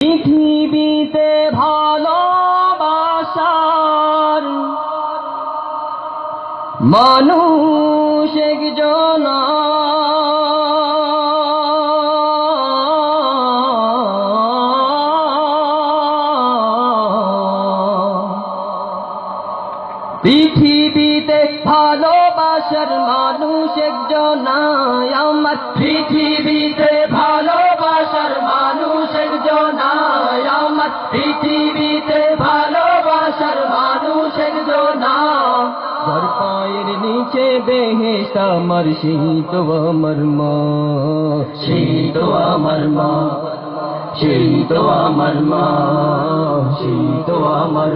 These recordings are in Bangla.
পৃথিবীতে ভালোবাসার মানুষ একজন। পৃথিবীতে ভালোবাসার মানুষ একজন। আমার পৃথিবীতে ভালোবাসার পৃথিবীতে ভালোবাসার মানুষ একজন ঘর পায়ের নিচে বেহেস্ত আমার শীত আমার শীত আমার শীত আমার শীত আমার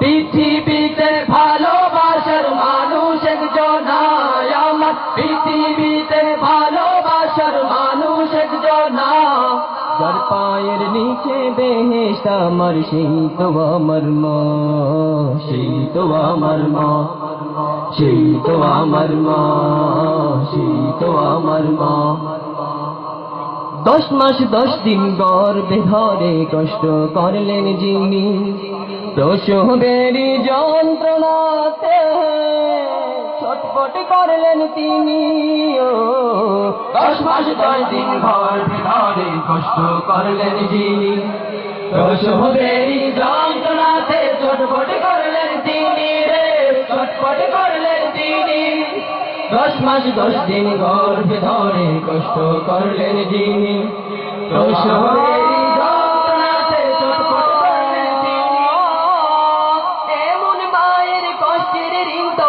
পৃথিবীতে ভালোবাসার মানুষ একজন আমার পৃথিবীতে পায়ের নিচে বেহেস্ত আমার শীত আমার মা শীত আমার মা শীত আমার মা শীত আমার মা। দশ মাস দশ দিন গর্ভে ধরে কষ্ট করলেন যিনি প্রসবেরই যন্ত্রণাতে ছটপট করলেন তিনি। ও দশ মাস দশ দিন গর্ভে ধরে কষ্ট করলেন যিনি। প্রসবেরই যন্ত্রণাতে ছটপট করলেন তিনি রে ছটপট করলেন তিনি। দশ মাস দশ দিন গর্ভে ধরে কষ্ট করলেন যিনি। প্রসবেরই যন্ত্রণাতে ছটফট করলেন তিনি। এমন মায়ের কষ্টের ঋণ তো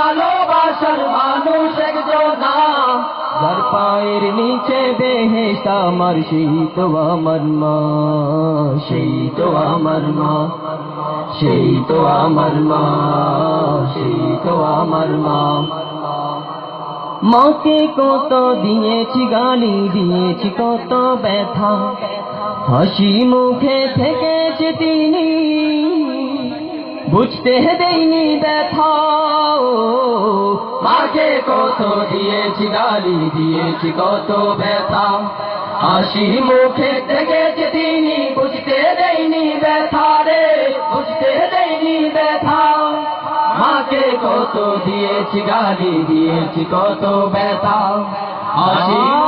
পায়ের নিচে বেহেস্ত আমার শীত আমার মা শীত আমার মা শীত আমার মা শীত আমার মা। মাকে কত দিয়েছি, গালি দিয়েছি, কত ব্যথা, হাসি মুখে থেকেছে তিনি, বুঝতে দেয়নি ব্যথা মাকে কত দিয়েছি, গালি দিয়েছি, কত ব্যথা। হাসি মুখে দেখেছে তিনি, বুঝতে দেয়নি ব্যথা রে, বুঝতে দেয়নি ব্যথা। মাকে কত দিয়েছি, গালি দিয়েছি, কত ব্যথা। হাসি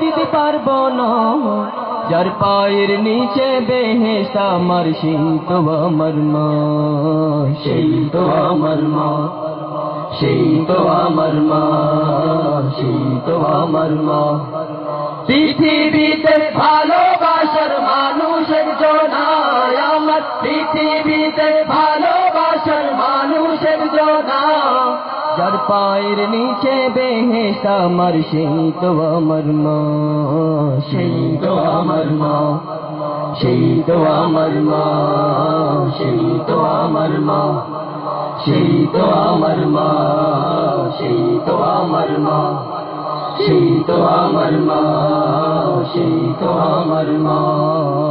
দিতে পারব না। যার পায়ের নিচে বেহেস্ত আমার শীত আমার মা। শীত আমার মা। শীত আমার মা। শীত আমার মা। পৃথিবীতে ভালোবাসার মানুষের জনায় আমার, পৃথিবীতে ভালোবাসার জনা যার পায়ের নিচে বেহেস্ত আমার শীত আমার মা। শীত আমার মা। শীত আমার মা। শীত আমার মা। শীত আমার মা। শীত আমার মা। শীত আমার মা। শীত আমার মা।